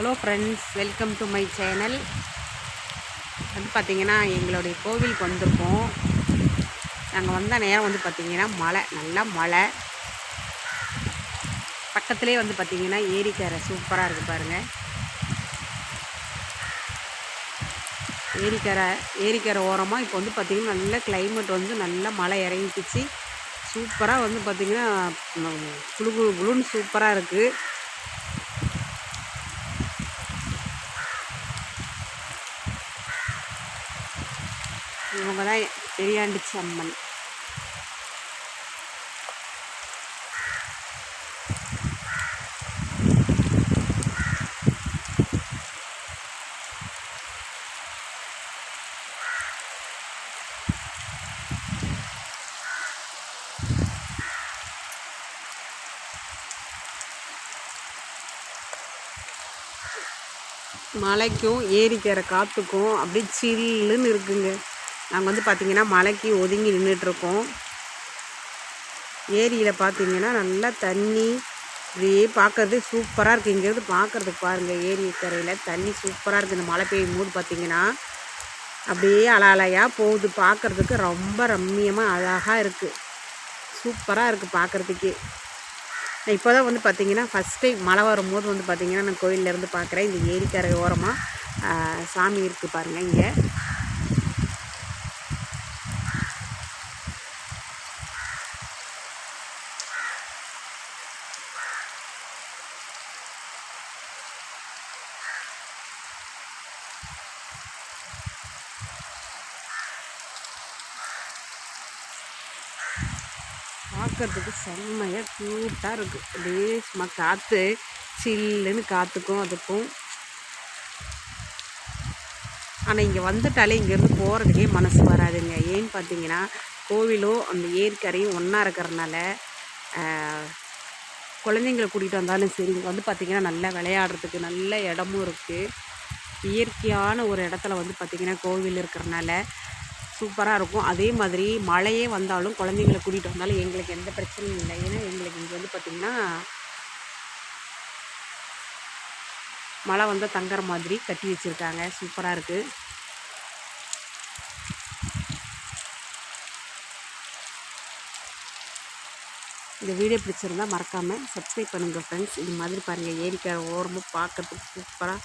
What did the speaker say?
Hello friends welcome to my channel வந்து பார்த்திங்கன்னா எங்களுடைய கோவிலுக்கு வந்திருக்கோம். நாங்கள் வந்த நேரம் வந்து பார்த்திங்கன்னா மழை நல்லா மழை. பக்கத்துலேயே வந்து பார்த்திங்கன்னா ஏரிக்கரை சூப்பராக இருக்குது பாருங்கள் ஏரிக்கரை ஏரிக்கரை ஓரமாக இப்போ வந்து பார்த்திங்கன்னா நல்ல கிளைமேட் வந்து நல்லா மழை இறங்கிக்குச்சு. சூப்பராக வந்து பார்த்திங்கன்னா குழு குழுன்னு சூப்பராக இருக்குது இவங்க தான் பெரியாண்டிச்சி அம்மன் மலைக்கும் ஏரிக்கிற காற்றுக்கும் அப்படியே சில்லுன்னு இருக்குங்க. நாங்கள் வந்து பார்த்திங்கன்னா மலைக்கு ஒதுங்கி நின்றுட்டுருக்கோம் ஏரியில் பார்த்தீங்கன்னா நல்லா தண்ணி இப்படியே பார்க்கறது சூப்பராக இருக்குது இங்கேருந்து பார்க்குறதுக்கு பாருங்கள் ஏரி கரையில் தண்ணி சூப்பராக இருக்குது இந்த மழை பெய்யும் போது பார்த்தீங்கன்னா அப்படியே அலாலையாக அலையாக போகுது. பார்க்குறதுக்கு ரொம்ப ரம்மியமாக அழகாக இருக்குது சூப்பராக இருக்குது பார்க்குறதுக்கே நான் இப்போ தான் வந்து பார்த்திங்கன்னா ஃபஸ்ட் டைம் மழை வரும்போது வந்து பார்த்திங்கன்னா நான் கோயில்ல இருந்து பார்க்குறேன் இந்த ஏரிக்கரை ஓரமாக சாமி இருக்குது பாருங்கள் இங்கே. பார்க்கறதுக்கு செம்மையாக க்யூட்டாக இருக்குது அப்படியே சும்மா காற்று சில்லுன்னு காற்றுக்கும் அதுக்கும். ஆனால் இங்கே வந்துட்டாலே இங்கேருந்து போகிறதுக்கே மனசு வராதுங்க. ஏன்னு பார்த்தீங்கன்னா கோவிலும் அந்த ஏரிக்கரையும் ஒன்றா இருக்கிறனால குழந்தைங்களை கூட்டிகிட்டு வந்தாலும் சரி இங்கே வந்து பார்த்திங்கன்னா நல்லா விளையாடுறதுக்கு நல்ல இடமும் இருக்குது இயற்கையான ஒரு இடத்துல வந்து பார்த்திங்கன்னா கோவில் இருக்கிறனால சூப்பராக இருக்கும். அதே மாதிரி மழையே வந்தாலும் குழந்தைங்களை கூட்டிகிட்டு வந்தாலும் எங்களுக்கு எந்த பிரச்சனையும் இல்லை. ஏன்னா எங்களுக்கு இங்கே வந்து பார்த்திங்கன்னா மழை வந்தால் தங்குற மாதிரி கட்டி வச்சுருக்காங்க. சூப்பராக இருக்குது இந்த வீடியோ பிடிச்சிருந்தால் மறக்காமல் சப்ஸ்கிரைப் பண்ணுங்கள் ஃப்ரெண்ட்ஸ் இது மாதிரி பாருங்கள் ஏரிக்கரை ஓரமாக பார்க்கறதுக்கு சூப்பராக